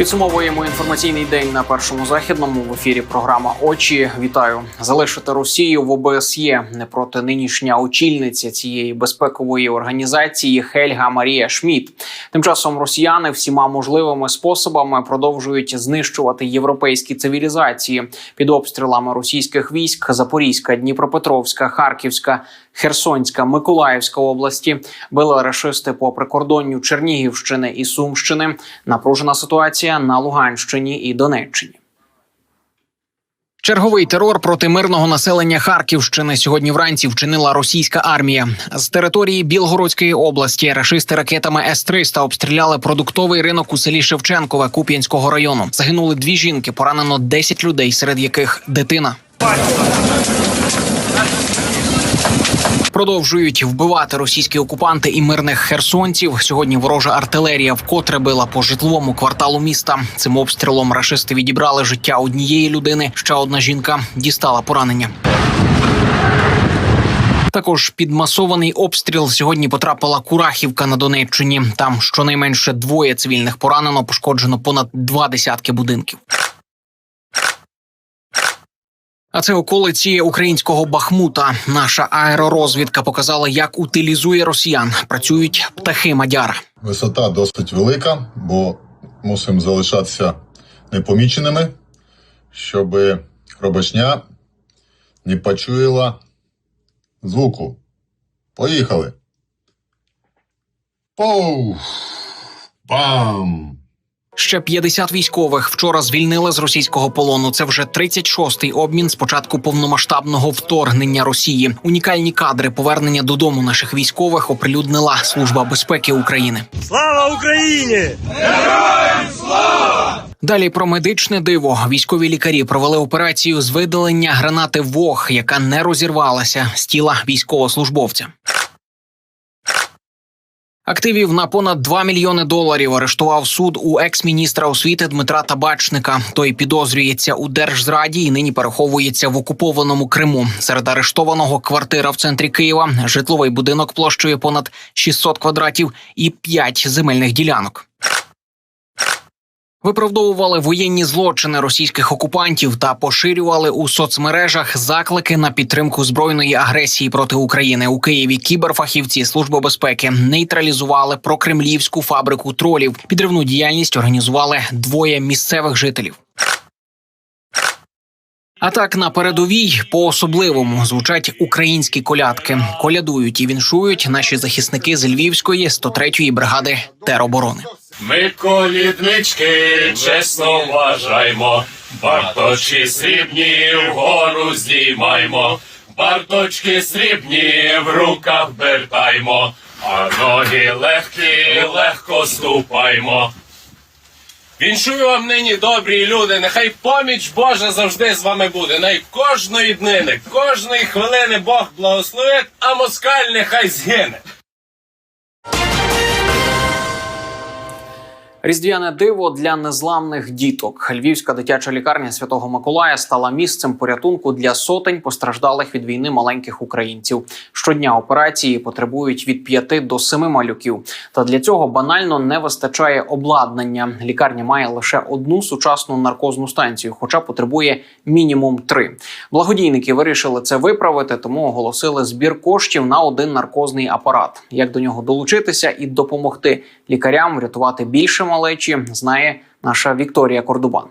Підсумовуємо інформаційний день на першому західному в ефірі. Програма Очі. Вітаю залишити Росію в ОБСЄ не проти нинішня очільниця цієї безпекової організації Хельга Марія Шмідт. Тим часом росіяни всіма можливими способами продовжують знищувати європейські цивілізації під обстрілами російських військ Запорізька, Дніпропетровська, Харківська, Херсонська, Миколаївська області били рашисти по прикордонню Чернігівщини і Сумщини. Напружена ситуація на Луганщині і Донеччині. Черговий терор проти мирного населення Харківщини сьогодні вранці вчинила російська армія. З території Білгородської області рашисти ракетами С-300 обстріляли продуктовий ринок у селі Шевченкове Куп'янського району. Загинули дві жінки, поранено 10 людей, серед яких дитина. Продовжують вбивати російські окупанти і мирних херсонців. Сьогодні ворожа артилерія вкотре била по житловому кварталу міста. Цим обстрілом рашисти відібрали життя однієї людини. Ще одна жінка дістала поранення. Також під масований обстріл сьогодні потрапила Курахівка на Донеччині. Там щонайменше двоє цивільних поранено, пошкоджено понад два десятки будинків. А це околиці українського Бахмута. Наша аеророзвідка показала, як утилізує росіян. Працюють птахи Мадяра. Висота досить велика, бо мусимо залишатися непоміченими, щоб хробачня не почуяла звуку. Поїхали. Поу! Бам! Ще 50 військових вчора звільнили з російського полону. Це вже 36-й обмін з початку повномасштабного вторгнення Росії. Унікальні кадри повернення додому наших військових оприлюднила служба безпеки України. Слава Україні! Далі про медичне диво. Військові лікарі провели операцію з видалення гранати ВОГ, яка не розірвалася з тіла військовослужбовця. Активів на понад 2 мільйони доларів арештував суд у екс-міністра освіти Дмитра Табачника. Той підозрюється у держзраді і нині переховується в окупованому Криму. Серед арештованого квартира в центрі Києва, житловий будинок площею понад 600 квадратів і 5 земельних ділянок. Виправдовували воєнні злочини російських окупантів та поширювали у соцмережах заклики на підтримку збройної агресії проти України у Києві. Кіберфахівці служби безпеки нейтралізували прокремлівську фабрику тролів. Підривну діяльність організували двоє місцевих жителів. А так на передовій по особливому звучать українські колядки. Колядують і віншують наші захисники з Львівської 103-ї бригади тероборони. Ми коліднички чесно вважаймо, барточки срібні вгору здіймаймо, барточки срібні в руках бертаймо, а ноги легкі, легко ступаймо. Віншую вам нині, добрі люди, нехай поміч Божа завжди з вами буде. Най кожної днини, кожної хвилини Бог благословить, а москаль нехай згине. Різдвяне диво для незламних діток. Львівська дитяча лікарня Святого Миколая стала місцем порятунку для сотень постраждалих від війни маленьких українців. Щодня операції потребують від 5 до 7 малюків. Та для цього банально не вистачає обладнання. Лікарня має лише одну сучасну наркозну станцію, хоча потребує мінімум три. Благодійники вирішили це виправити, тому оголосили збір коштів на один наркозний апарат. Як до нього долучитися і допомогти лікарям врятувати більше малечі, знає наша Вікторія Кордубан.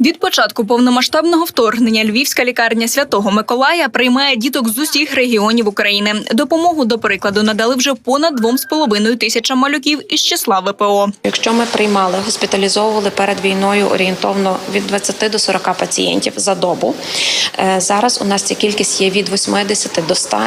Від початку повномасштабного вторгнення Львівська лікарня Святого Миколая приймає діток з усіх регіонів України. Допомогу, до прикладу, надали вже понад 2,5 тисячам малюків із числа ВПО. Якщо ми приймали, госпіталізовували перед війною орієнтовно від 20 до 40 пацієнтів за добу. е, Зараз у нас ця кількість є від 80 до 100.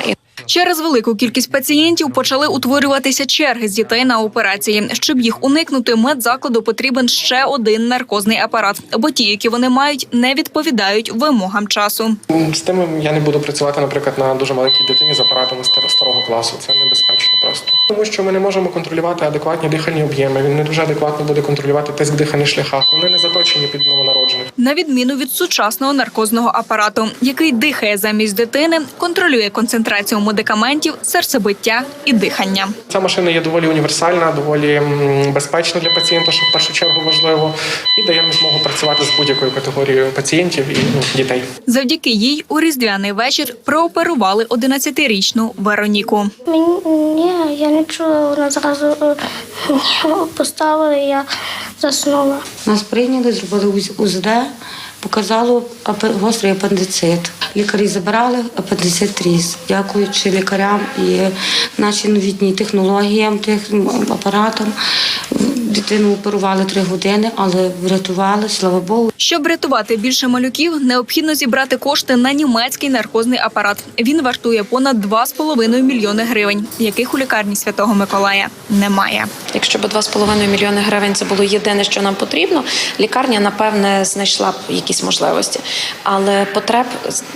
Через велику кількість пацієнтів почали утворюватися черги з дітей на операції. Щоб їх уникнути, медзакладу потрібен ще один наркозний апарат, бо ті, які вони мають, не відповідають вимогам часу. З тим я не буду працювати, наприклад, на дуже маленькій дитині з апаратами стар- старого класу. Це небезпечно. Просто. Тому що ми не можемо контролювати адекватні дихальні об'єми. Він не дуже адекватно буде контролювати тиск дихальних шляхах. Вони не заточені під новонароджених. На відміну від сучасного наркозного апарату, який дихає замість дитини, контролює концентрацію медикаментів, серцебиття і дихання. Ця машина є доволі універсальна, доволі безпечна для пацієнта, що в першу чергу важливо, і дає нам змогу працювати з будь-якою категорією пацієнтів і ну, дітей. Завдяки їй у різдвяний вечір прооперували 11-річну Вероніку. Ні, я не чула, вона зразу е, поставила і я заснула. Нас прийняли, зробили УЗ- УЗД, показало гострий апендицит. Лікарі забирали, апендицит тріс. Дякуючи лікарям і нашій новітній технологіям, тих апаратам. Дитину оперували три години, але врятували, слава Богу. Щоб рятувати більше малюків, необхідно зібрати кошти на німецький наркозний апарат. Він вартує понад 2,5 мільйони гривень, яких у лікарні Святого Миколая немає. Якщо б 2,5 мільйони гривень це було єдине, що нам потрібно, лікарня напевне знайшла б якісь можливості. Але потреб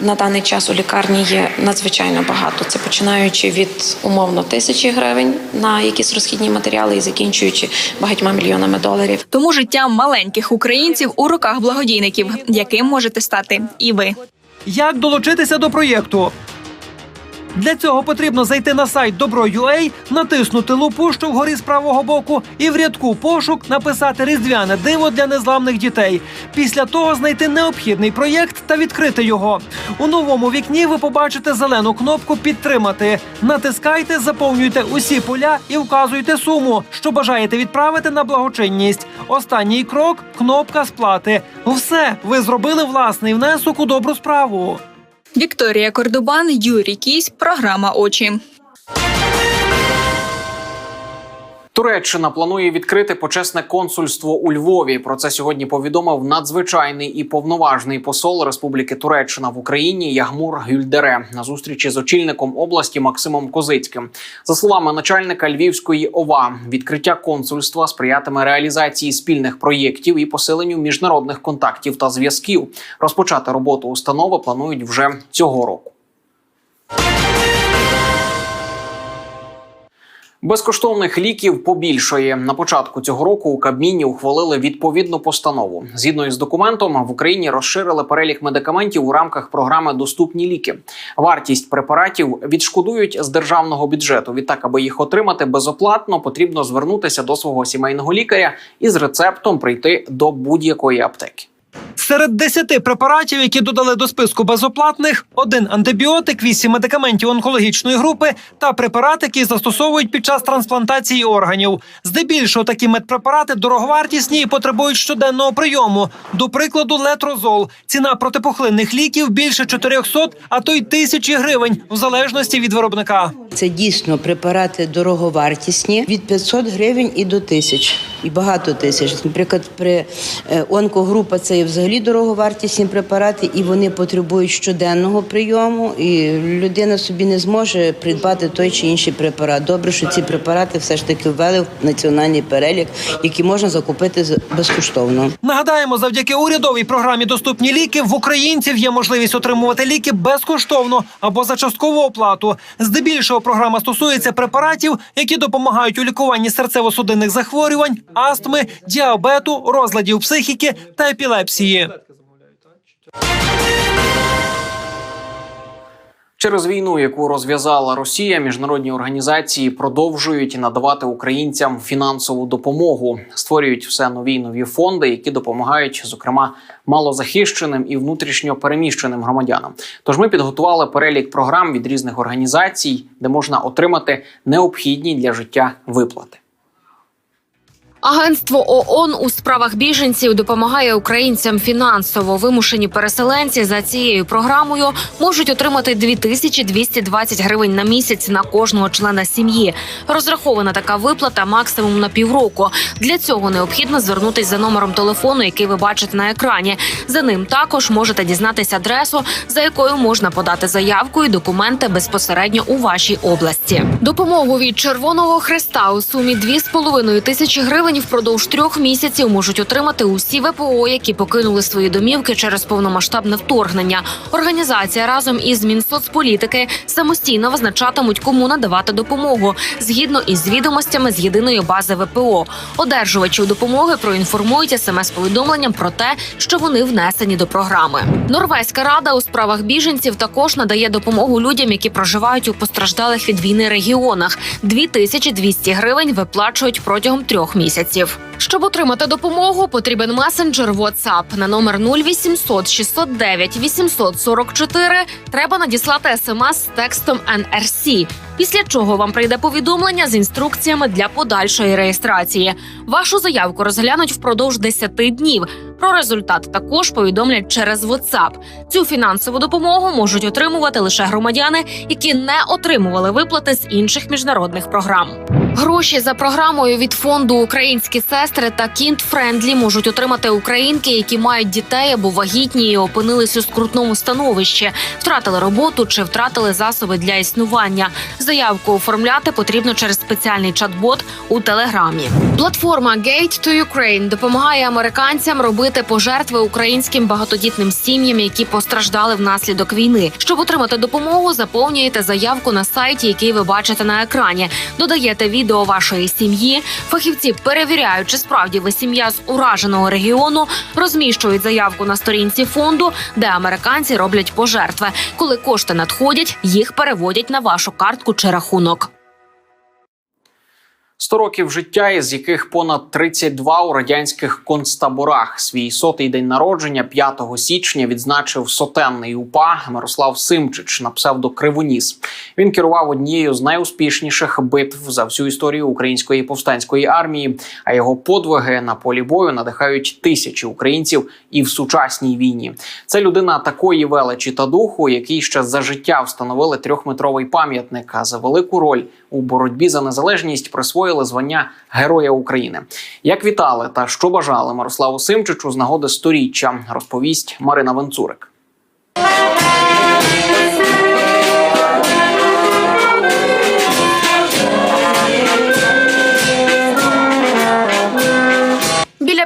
на даний час у лікарні є надзвичайно багато. Це починаючи від умовно тисячі гривень на якісь розхідні матеріали і закінчуючи багатьма мільйонами доларів. Тому життя маленьких українців у руках благодійників, яким можете стати і ви. Як долучитися до проєкту? Для цього потрібно зайти на сайт Добро.ua, натиснути лупу, що вгорі з правого боку, і в рядку пошук написати різдвяне диво для незламних дітей. Після того знайти необхідний проєкт та відкрити його. У новому вікні ви побачите зелену кнопку Підтримати. Натискайте, заповнюйте усі поля і вказуйте суму, що бажаєте відправити на благочинність. Останній крок кнопка сплати. Все, ви зробили власний внесок у добру справу. Вікторія Кордубан, Юрій Кісь, програма Очі. Туреччина планує відкрити почесне консульство у Львові. Про це сьогодні повідомив надзвичайний і повноважний посол Республіки Туреччина в Україні Ягмур Гюльдере на зустрічі з очільником області Максимом Козицьким. За словами начальника Львівської ОВА, відкриття консульства сприятиме реалізації спільних проєктів і посиленню міжнародних контактів та зв'язків. Розпочати роботу установи планують вже цього року. Безкоштовних ліків побільшає на початку цього року. У Кабміні ухвалили відповідну постанову. Згідно із документом, в Україні розширили перелік медикаментів у рамках програми Доступні ліки. Вартість препаратів відшкодують з державного бюджету. Відтак, аби їх отримати безоплатно, потрібно звернутися до свого сімейного лікаря і з рецептом прийти до будь-якої аптеки. Серед 10 препаратів, які додали до списку безоплатних, один антибіотик, 8 медикаментів онкологічної групи та препарат, який застосовують під час трансплантації органів. Здебільшого такі медпрепарати дороговартісні і потребують щоденного прийому. До прикладу, летрозол. Ціна протипухлинних ліків більше 400, а то й тисячі гривень, в залежності від виробника. Це дійсно препарати дороговартісні від 500 гривень і до тисяч, і багато тисяч. Наприклад, при е, онкогрупа це є взагалі дороговартісні препарати, і вони потребують щоденного прийому. І людина собі не зможе придбати той чи інший препарат. Добре, що ці препарати все ж таки ввели в національний перелік, які можна закупити безкоштовно. Нагадаємо, завдяки урядовій програмі Доступні ліки в українців є можливість отримувати ліки безкоштовно або за часткову оплату. Здебільшого програма стосується препаратів, які допомагають у лікуванні серцево-судинних захворювань, астми, діабету, розладів психіки та епілепсії. Через війну, яку розв'язала Росія, міжнародні організації продовжують надавати українцям фінансову допомогу, створюють все нові й нові фонди, які допомагають, зокрема, малозахищеним і внутрішньо переміщеним громадянам. Тож ми підготували перелік програм від різних організацій, де можна отримати необхідні для життя виплати. Агентство ООН у справах біженців допомагає українцям фінансово. Вимушені переселенці за цією програмою можуть отримати 2220 гривень на місяць на кожного члена сім'ї. Розрахована така виплата максимум на півроку. Для цього необхідно звернутися за номером телефону, який ви бачите на екрані. За ним також можете дізнатися адресу, за якою можна подати заявку і документи безпосередньо у вашій області. Допомогу від Червоного Хреста у сумі 2,5 тисячі гривень гривень впродовж трьох місяців можуть отримати усі ВПО, які покинули свої домівки через повномасштабне вторгнення. Організація разом із Мінсоцполітики самостійно визначатимуть, кому надавати допомогу згідно із відомостями з єдиної бази ВПО. Одержувачів допомоги проінформують смс-повідомленням про те, що вони внесені до програми. Норвезька рада у справах біженців також надає допомогу людям, які проживають у постраждалих від війни регіонах. 2200 гривень виплачують протягом трьох місяців палаців. Щоб отримати допомогу, потрібен месенджер WhatsApp на номер 0800 609 844. Треба надіслати смс з текстом NRC, після чого вам прийде повідомлення з інструкціями для подальшої реєстрації. Вашу заявку розглянуть впродовж 10 днів. Про результат також повідомлять через WhatsApp. Цю фінансову допомогу можуть отримувати лише громадяни, які не отримували виплати з інших міжнародних програм. Гроші за програмою від фонду Українські сестри та Кінт Френдлі можуть отримати українки, які мають дітей або вагітні і опинились у скрутному становищі, втратили роботу чи втратили засоби для існування. Заявку оформляти потрібно через спеціальний чат-бот у телеграмі. Платформа Gate to Ukraine допомагає американцям робити пожертви українським багатодітним сім'ям, які постраждали внаслідок війни. Щоб отримати допомогу, заповнюєте заявку на сайті, який ви бачите на екрані. Додаєте відео вашої сім'ї. Фахівці перевіряють, чи справді ви сім'я з ураженого регіону, розміщують заявку на сторінці фонду, де американці роблять пожертви. Коли кошти надходять, їх переводять на вашу картку чи рахунок. 100 років життя, із яких понад 32 у радянських концтаборах. Свій сотий день народження 5 січня відзначив сотенний упа Мирослав Симчич на псевдо Кривоніс. Він керував однією з найуспішніших битв за всю історію української повстанської армії. А його подвиги на полі бою надихають тисячі українців і в сучасній війні. Це людина такої величі та духу, який ще за життя встановили трьохметровий пам'ятник. А за велику роль у боротьбі за незалежність присвоїли звання Героя України. Як вітали та що бажали Мирославу Симчичу з нагоди сторіччя, розповість Марина Венцурик.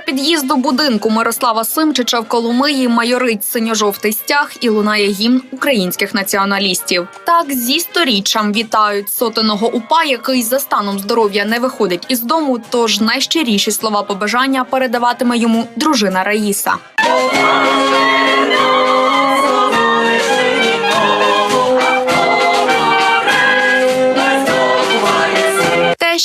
Під'їзду будинку Мирослава Симчича в Коломиї майорить синьо-жовтий стяг і лунає гімн українських націоналістів. Так зі сторіччям вітають сотеного упа, який за станом здоров'я не виходить із дому. Тож найщиріші слова побажання передаватиме йому дружина Раїса.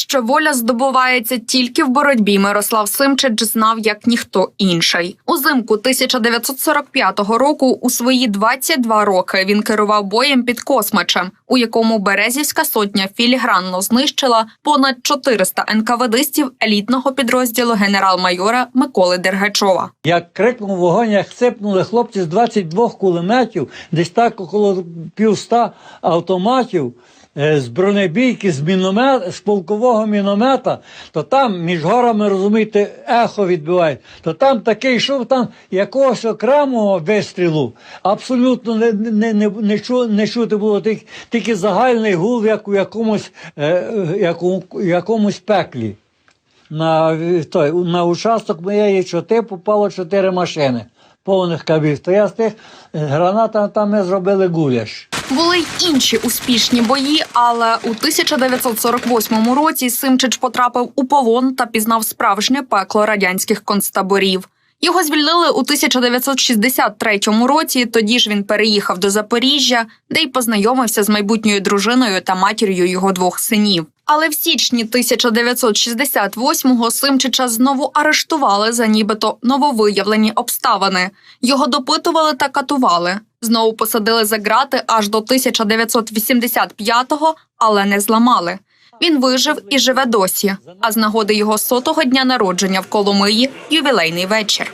Що воля здобувається тільки в боротьбі, Мирослав Симчич знав як ніхто інший. Узимку 1945 року у свої 22 роки він керував боєм під Космачем, у якому Березівська сотня філігранно знищила понад 400 НКВДистів елітного підрозділу генерал-майора Миколи Дергачова. Як крикнув вогонь, як сипнули хлопці з 22 кулеметів, десь так около півста автоматів. Е, З бронебійки, з міномет, з полкового міномета, то там між горами, розумієте, ехо відбиває. То там такий йшов там якогось окремого вистрілу. Абсолютно не, не, не, не, чу, не чути було тільки, тільки загальний гул, як у якомусь, е, е, як у якомусь пеклі на, той, на участок моєї чоти попало чотири машини повних кабів. Я з тих е, гранатами там ми зробили гуляш. Були й інші успішні бої, але у 1948 році Симчич потрапив у полон та пізнав справжнє пекло радянських концтаборів. Його звільнили у 1963 році. Тоді ж він переїхав до Запоріжжя, де й познайомився з майбутньою дружиною та матір'ю його двох синів. Але в січні 1968-го Симчича знову арештували за нібито нововиявлені обставини. Його допитували та катували. Знову посадили за ґрати аж до 1985-го, але не зламали. Він вижив і живе досі. А з нагоди його сотого дня народження в Коломиї ювілейний вечір.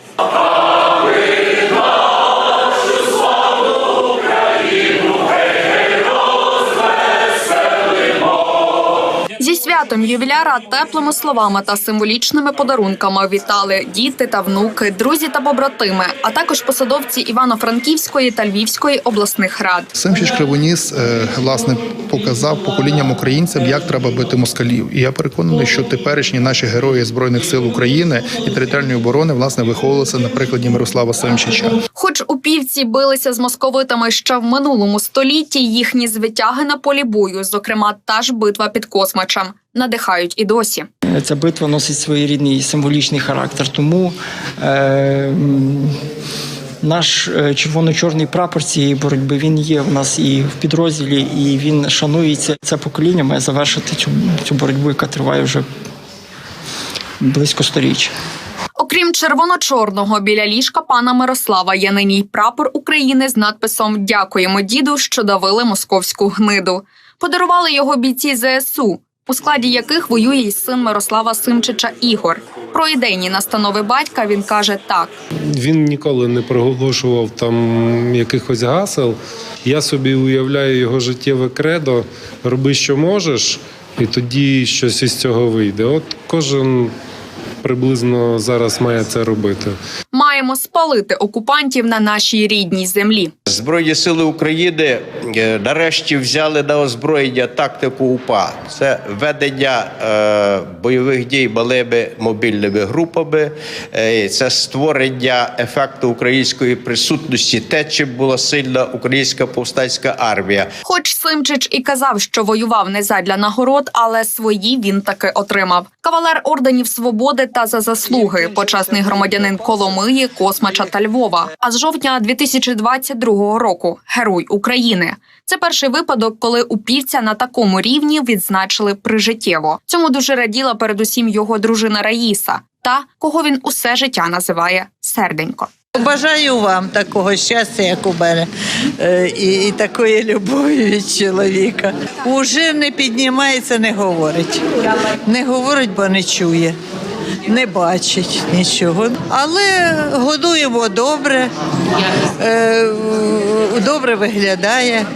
Святом ювіляра теплими словами та символічними подарунками вітали діти та внуки, друзі та побратими, а також посадовці Івано-Франківської та Львівської обласних рад. Семчич Кривоніс е, власне показав поколінням українцям, як треба бити москалів. І я переконаний, що теперішні наші герої збройних сил України і територіальної оборони власне виховувалися на прикладі Мирослава Семчича. Хоч упівці билися з московитами ще в минулому столітті, їхні звитяги на полі бою, зокрема та ж битва під Космачем, надихають і досі. Ця битва носить своєрідний символічний характер. Тому е, наш е, червоно-чорний прапор цієї боротьби він є в нас і в підрозділі, і він шанується. Це покоління має завершити цю, цю боротьбу, яка триває вже близько сторіччя. Окрім червоно-чорного, біля ліжка пана Мирослава є нині й прапор України з надписом Дякуємо діду, що давили московську гниду. Подарували його бійці ЗСУ, у складі яких воює й син Мирослава Симчича Ігор. Про ідейні настанови батька він каже так: Він ніколи не проголошував там якихось гасел. Я собі уявляю його життєве кредо, роби, що можеш, і тоді щось із цього вийде. От кожен приблизно зараз має це робити. маємо спалити окупантів на нашій рідній землі. Збройні сили України е, нарешті взяли на озброєння тактику УПА. Це ведення е, бойових дій малими мобільними групами, е, це створення ефекту української присутності, те, чим була сильна українська повстанська армія. Хоч Симчич і казав, що воював не задля нагород, але свої він таки отримав. Кавалер орденів свободи та за заслуги, почесний громадянин Коломиї, Космача та Львова. А з жовтня 2022 року герой України. Це перший випадок, коли упівця на такому рівні відзначили прижиттєво. Цьому дуже раділа передусім його дружина Раїса, та кого він усе життя називає серденько. Бажаю вам такого щастя, як у мене, е, і, і такої любові від чоловіка. Уже не піднімається, не говорить. Не говорить, бо не чує, не бачить нічого. Але годуємо добре, е, добре виглядає.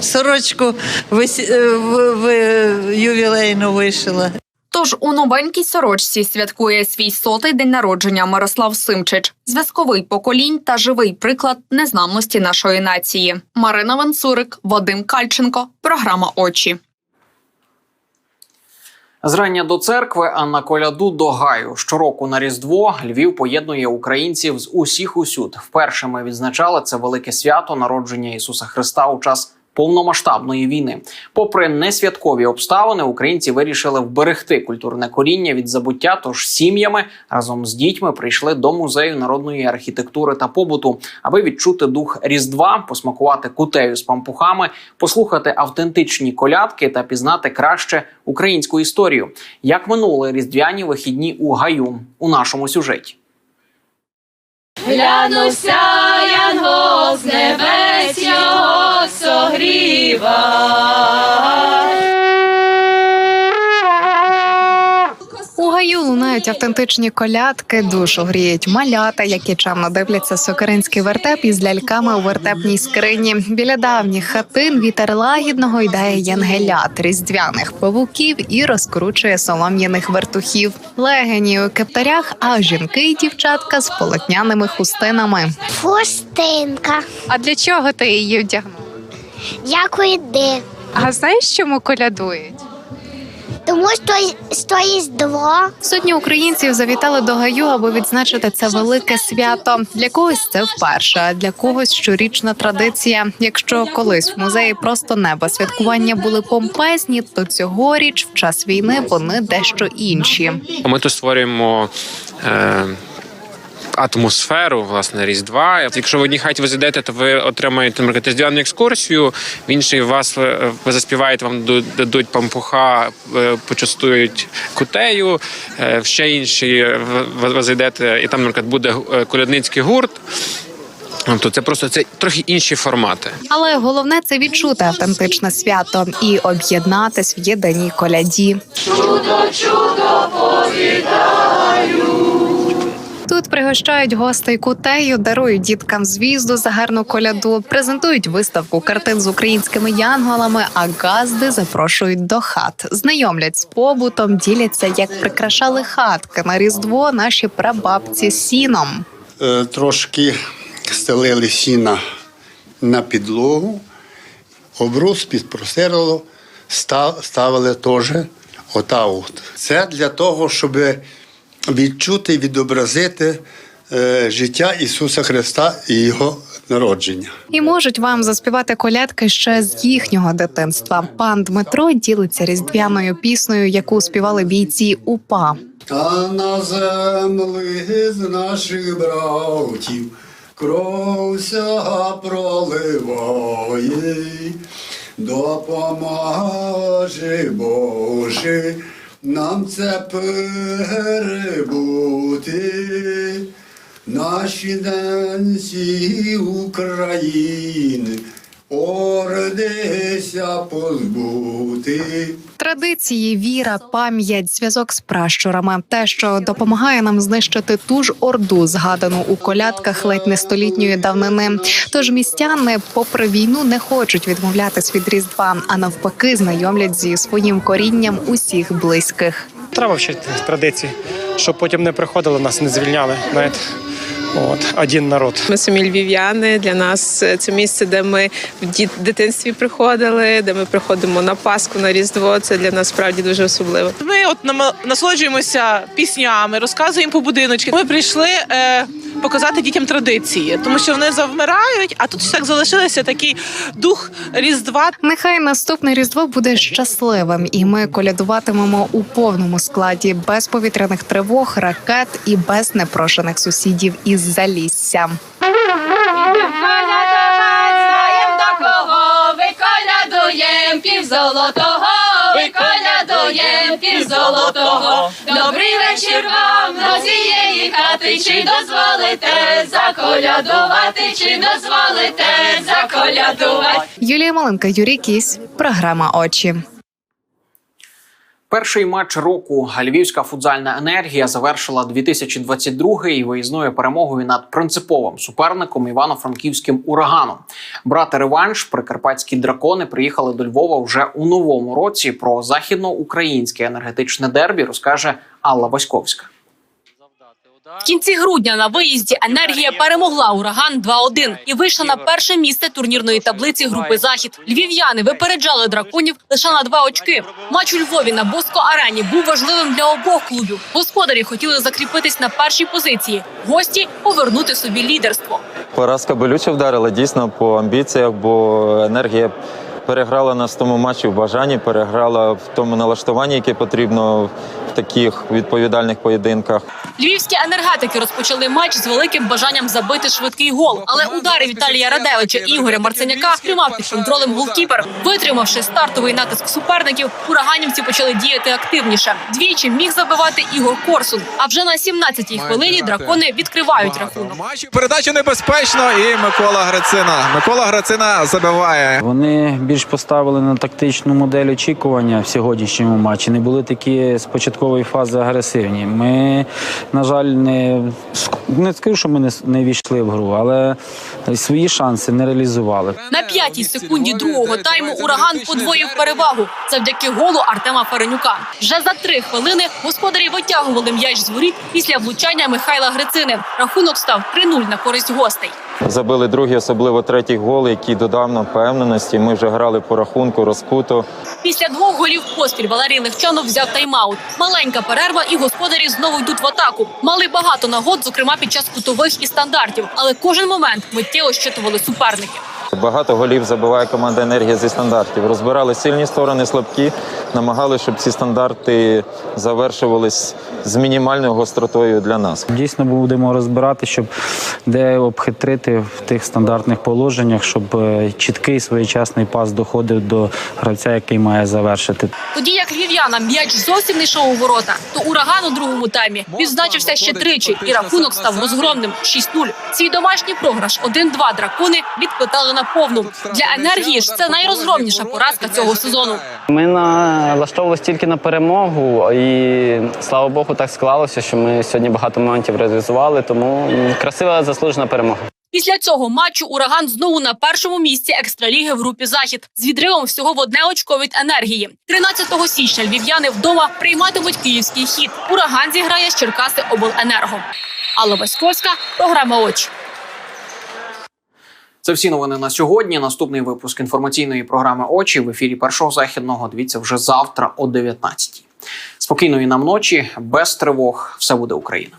Сорочку е, в- ювілейну вишила. Тож у новенькій сорочці святкує свій сотий день народження Мирослав Симчич, зв'язковий поколінь та живий приклад незламності нашої нації. Марина Ванцурик, Вадим Кальченко, програма Очі. Зрання до церкви, а на коляду до гаю. Щороку на Різдво Львів поєднує українців з усіх усюд. Вперше ми відзначали це велике свято народження Ісуса Христа у час повномасштабної війни. Попри несвяткові обставини, українці вирішили вберегти культурне коріння від забуття. Тож сім'ями разом з дітьми прийшли до музею народної архітектури та побуту, аби відчути дух Різдва, посмакувати кутею з пампухами, послухати автентичні колядки та пізнати краще українську історію. Як минули різдвяні вихідні у гаю у нашому сюжеті. Глянувся янгол з небес його согріва. Гаю автентичні колядки, душу гріють малята, які чемно дивляться сокиринський вертеп із ляльками у вертепній скрині. Біля давніх хатин вітер лагідного йдає янгелят, різдвяних павуків і розкручує солом'яних вертухів. Легені у кептарях, а жінки й дівчатка з полотняними хустинами. Хустинка. А для чого ти її вдягнув? Дякую, де. А знаєш, чому колядують? Тому що стоїть два. Сотні українців завітали до гаю, аби відзначити це велике свято. Для когось це вперше, а для когось щорічна традиція. Якщо колись в музеї просто неба святкування були помпезні, то цьогоріч в час війни вони дещо інші. Ми тут створюємо. Е, Атмосферу власне різдва. Якщо в одній хаті ви зайдете, то ви отримаєте наприклад, різдвяну екскурсію. В іншій вас е, ви заспіваєте, вам ду- дадуть пампуха, е, почастують кутею. Е, В ще інші ви, зайдете, і там, наприклад, буде е, колядницький гурт. Тобто це просто це трохи інші формати. Але головне це відчути автентичне свято і об'єднатись в єдиній коляді. Чудо, чудо повідаю. Тут пригощають гостей кутею, дарують діткам звізду за гарну коляду, презентують виставку картин з українськими янголами, а газди запрошують до хат, знайомлять з побутом, діляться, як прикрашали хатки на різдво наші прабабці сіном. Е, трошки стелили сіна на підлогу, обрус під просерло, ставили теж ота от. Це для того, щоб відчути, відобразити е, життя Ісуса Христа і Його народження. І можуть вам заспівати колядки ще з їхнього дитинства. Пан Дмитро ділиться різдвяною піснею, яку співали бійці УПА. Та на земли з наших братів кров сяга проливає, допоможе Боже, нам це перебути. Наші денці України ордися позбути. Традиції, віра, пам'ять, зв'язок з пращурами те, що допомагає нам знищити ту ж орду, згадану у колядках ледь не столітньої давнини. Тож містяни, попри війну, не хочуть відмовлятись від різдва, а навпаки, знайомлять зі своїм корінням усіх близьких. Треба вчити традиції, щоб потім не приходили, нас не звільняли. Знаєте, от один народ. Ми самі львів'яни. Для нас це місце, де ми в дитинстві приходили, де ми приходимо на Пасху, на Різдво. Це для нас справді дуже особливо. Ми от насолоджуємося піснями, розказуємо по будиночки. Ми прийшли е, показати дітям традиції, тому що вони завмирають, а тут так залишилося такий дух Різдва. Нехай наступне різдво буде щасливим, і ми колядуватимемо у повному складі без повітряних тривог, ракет і без непрошених сусідів із залісся. До пів золотого, виколядуєм пів золотого. Добрий вечір вам до цієї хати, чи дозволите заколядувати, чи дозволите заколядувати. Юлія Маленка, Юрій Кісь, програма Очі. Перший матч року львівська футзальна енергія завершила 2022 виїзною перемогою над принциповим суперником івано-франківським ураганом. Брати реванш прикарпатські дракони приїхали до Львова вже у новому році. Про західноукраїнське енергетичне дербі розкаже Алла Васьковська. В кінці грудня на виїзді енергія перемогла ураган 2-1 і вийшла на перше місце турнірної таблиці групи Захід. Львів'яни випереджали драконів лише на два очки. Матч у Львові на Боско Арені був важливим для обох клубів. Господарі хотіли закріпитись на першій позиції. Гості повернути собі лідерство. Поразка болюче вдарила дійсно по амбіціях, бо енергія переграла нас в тому матчі в бажанні, переграла в тому налаштуванні, яке потрібно в таких відповідальних поєдинках. Львівські енергетики розпочали матч з великим бажанням забити швидкий гол. Але удари Віталія Радевича і Ігоря Марценяка тримав під контролем голкіпер. Витримавши стартовий натиск суперників, ураганівці почали діяти активніше. Двічі міг забивати Ігор Корсун. А вже на 17-й хвилині дракони відкривають рахунок. Передача небезпечно і Микола Грицина. Микола Грицина забиває. Вони більш поставили на тактичну модель очікування в сьогоднішньому матчі. Не були такі з початкової фази агресивні. Ми, на жаль, не, не скажу, що ми не, не війшли в гру, але свої шанси не реалізували. На п'ятій секунді другого тайму ураган подвоїв перевагу завдяки голу Артема Фаренюка. Вже за три хвилини господарі витягували м'яч з воріт після влучання Михайла Грицини. Рахунок став 3-0 на користь гостей. Забили другий, особливо третій гол, який додав нам впевненості. Ми вже грали по рахунку, розкуто. Після двох голів поспіль Валерій Легчанов взяв тайм-аут. Маленька перерва, і господарі знову йдуть в атаку. Мали багато нагод, зокрема під час кутових і стандартів. Але кожен момент миттєво щитували суперники. Багато голів забиває команда енергія зі стандартів. Розбирали сильні сторони, слабкі, намагалися, щоб ці стандарти завершувались з мінімальною гостротою для нас. Дійсно будемо розбирати, щоб де обхитрити в тих стандартних положеннях, щоб е, чіткий своєчасний пас доходив до гравця, який має завершити. Тоді як львів'янам м'яч зовсім не йшов у ворота, то ураган у другому таймі відзначився ще тричі, і рахунок став розгромним 6-0. Свій домашній програш 1-2 дракони відпитали на на повну. Для енергії ж це найрозгромніша поразка цього сезону. Ми налаштовувалися тільки на перемогу, і слава Богу, так склалося, що ми сьогодні багато моментів реалізували. Тому красива заслужена перемога. Після цього матчу ураган знову на першому місці екстраліги в групі Захід з відривом всього в одне очко від енергії. 13 січня львів'яни вдома прийматимуть київський хід. Ураган зіграє з Черкаси Обленерго. Алла Васьковська, програма очі. Це всі новини на сьогодні. Наступний випуск інформаційної програми Очі в ефірі першого західного. Дивіться вже завтра о 19 Спокійної нам ночі, без тривог. Все буде Україна.